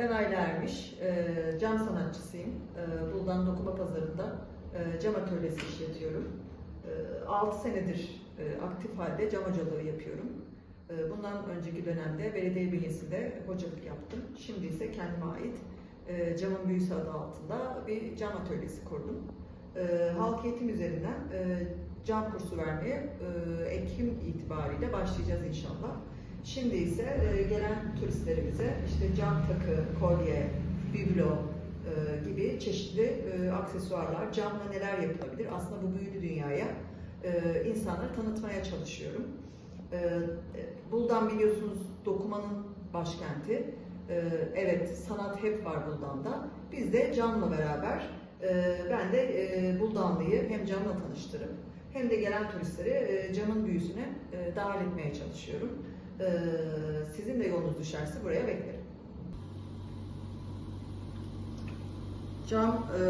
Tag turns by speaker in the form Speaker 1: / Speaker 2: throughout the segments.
Speaker 1: Ben Ayla Ermiş, e, cam sanatçısıyım. E, Buldan Dokuma Pazarı'nda e, cam atölyesi işletiyorum. 6 senedir e, aktif halde cam hocalığı yapıyorum. E, Bundan önceki dönemde belediye bünyesinde hocalık yaptım. Şimdi ise kendime ait e, Camın Büyüsü adı altında bir cam atölyesi kurdum. E, Halk eğitim üzerinden e, cam kursu vermeye e, Ekim itibariyle başlayacağız inşallah. Şimdi ise e, gelen turistlerimize işte cam takı, kolye, biblo e, gibi çeşitli e, aksesuarlar, camla neler yapılabilir aslında bu büyülü dünyaya e, insanlara tanıtmaya çalışıyorum. Buldan biliyorsunuz dokumanın başkenti. Evet sanat hep var Buldan'da. Biz de camla beraber ben de Buldanlıyı hem camla tanıştırıp hem de gelen turistleri camın büyüsüne dahil etmeye çalışıyorum. Ee, sizin de yolunuz düşerse buraya beklerim. Cam e,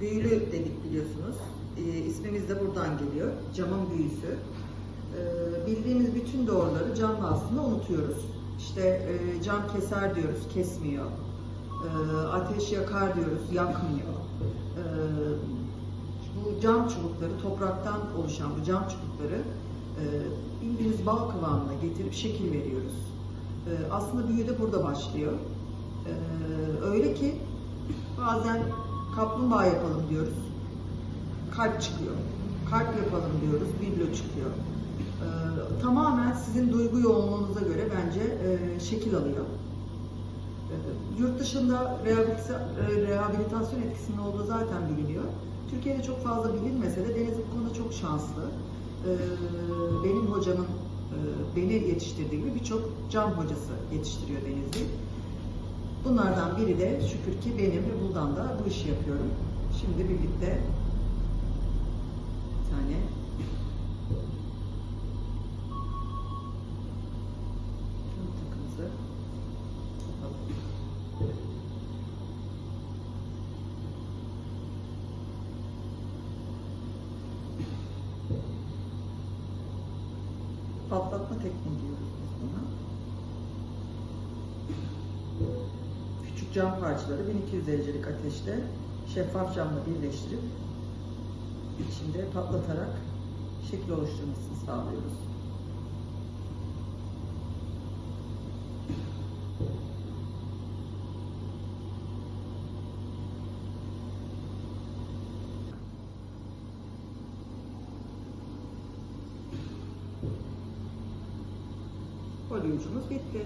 Speaker 1: büyülü dedik biliyorsunuz. E, ismimiz de buradan geliyor. Camın büyüsü. E, bildiğimiz bütün doğruları camla aslında unutuyoruz. İşte e, cam keser diyoruz, kesmiyor. E, ateş yakar diyoruz, yakmıyor. E, bu cam çubukları, topraktan oluşan bu cam çubukları bal kıvamına getirip şekil veriyoruz. E, aslında büyü de burada başlıyor. E, öyle ki bazen kaplumbağa yapalım diyoruz. Kalp çıkıyor. Kalp yapalım diyoruz. Biblo çıkıyor. E, tamamen sizin duygu yoğunluğunuza göre bence e, şekil alıyor. Yurt dışında e, rehabilitasyon etkisinin olduğu zaten biliniyor. Türkiye'de çok fazla bilinmese de Deniz bu konuda çok şanslı. Ee, benim hocamın e, beni yetiştirdiği gibi birçok cam hocası yetiştiriyor Denizli. Bunlardan biri de şükür ki benim ve buradan da bu işi yapıyorum. Şimdi birlikte bir tane cam takımızı yapalım. Patlatma tekniği diyoruz biz buna. Küçük cam parçaları 1200 derecelik ateşte şeffaf camla birleştirip içinde patlatarak şekil oluşturmasını sağlıyoruz. Folyucumuz bitti.